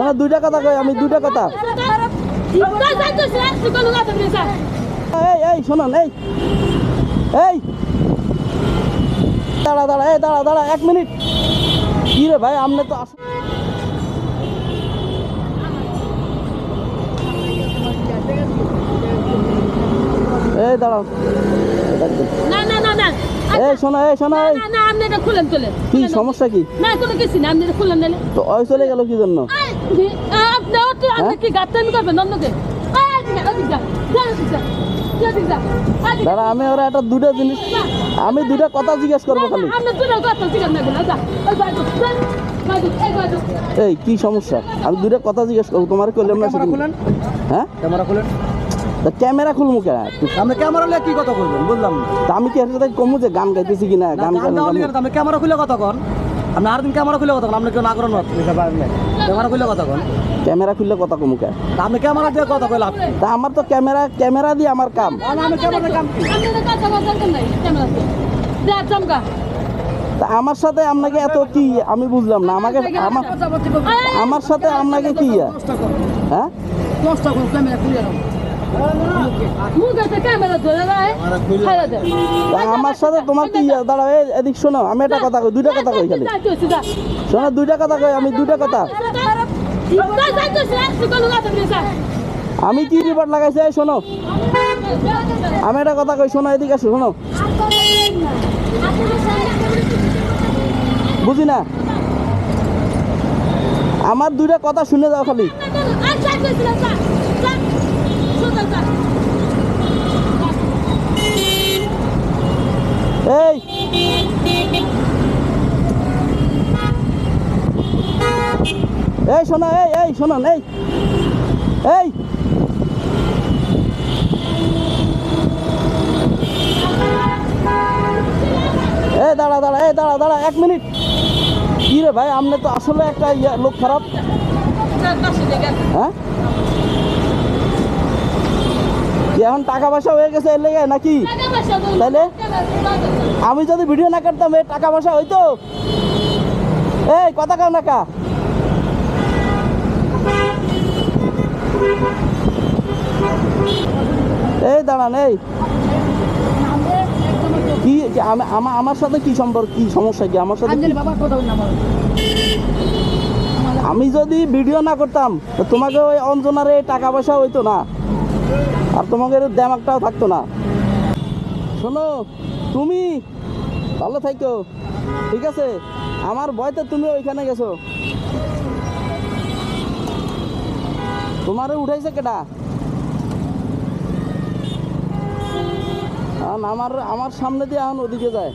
শোনো দুইটা কথা কই আমি দুইটা কথা। এই এই শোনান এই। এই। দাঁড়া দাঁড়া এই দাঁড়া দাঁড়া এক মিনিট। কি রে ভাই আপনি তো আস- এই দাঁড়াও। না না না না এই শোনো এই। শোনো না না না আপনি এটা খুলেন চলে কি সমস্যা কি? না কোনো কিছু না আপনি এটা খুলেন তো ওই চলে গেল কি জন্য? আপনি কি করবেন নন্দকে দাঁড়া আমি ওরা একটা দুটো জিনিস আমি দুটা কথা জিজ্ঞেস করব খালি। আপনি দুটো কথা জিজ্ঞাসা না করলেন যা ওই বাইদু বাইদু এই কি সমস্যা? আমি দুটা কথা জিজ্ঞেস করব তোমার করলাম না হ্যাঁ? ক্যামেরা খুলেন। ক্যামেরা খুলবো কেন আপনি ক্যামেরা নিয়ে কি কথা বলবেন? বললাম আমি কি এর সাথে কমু যে গান গাইতেছি কিনা না, গান গান ক্যামেরা খুলে কথা কন। আপনি আর দিন ক্যামেরা খুলে কথা কন আপনি কেউ না করেন ক্যামেরা খুলে কথা কন ক্যামেরা খুললে কথা কমু কে? তা আপনি ক্যামেরা দিয়ে কথা কইলা তা আমার তো ক্যামেরা ক্যামেরা দিয়ে আমার কাম। আমি ক্যামেরা কাম কি আমার সাথে আপনাকে এত কি আমি বুঝলাম না আমাকে আমার আমার সাথে আপনাকে কি হ্যাঁ? আমার সাথে তোমার কি দাঁড়াও এদিক শোনো আমি একটা কথা কই দুইটা কথা কই খালি। শোনো দুইটা কথা কই আমি দুইটা কথা। আমি কি রিপোর্ট লাগাইছি শোনো। আমি একটা কথা কই শোনো এদিকে আসো শোনো। বুঝি না? আমার দুইটা কথা শুনে যাও খালি এই এই শোনো এই এই শোনান এই। এই। এই দাঁড়া দাঁড়া, এই দাঁড়া দাঁড়া, এক মিনিট। কি রে ভাই আপনি তো আসলে একটা লোক খারাপ। হ্যাঁ? এখন টাকা পয়সা হয়ে গেছে এর লেগে নাকি? তাইলে? আমি যদি ভিডিও না করতাম এই টাকা পয়সা হইতো। এই, কথা কার নাকা এই দাঁড়ান এই। কি কি আমি আমার সাথে কি সম্পর্ক কি সমস্যা কি? আমার সাথে আমি যদি ভিডিও না করতাম তো তোমাকে ওই অঞ্জনার এই টাকা পয়সা হইতো না। আর তোমাকে এর দেমাগটাও থাকতো না। শোনো তুমি ভালো থাকো ঠিক আছে? আমার ভয়তে তুমি ওইখানে গেছো। তোমারে উঠাইছে কেটা আমার আমার সামনে দিয়ে এখন ওদিকে যায়।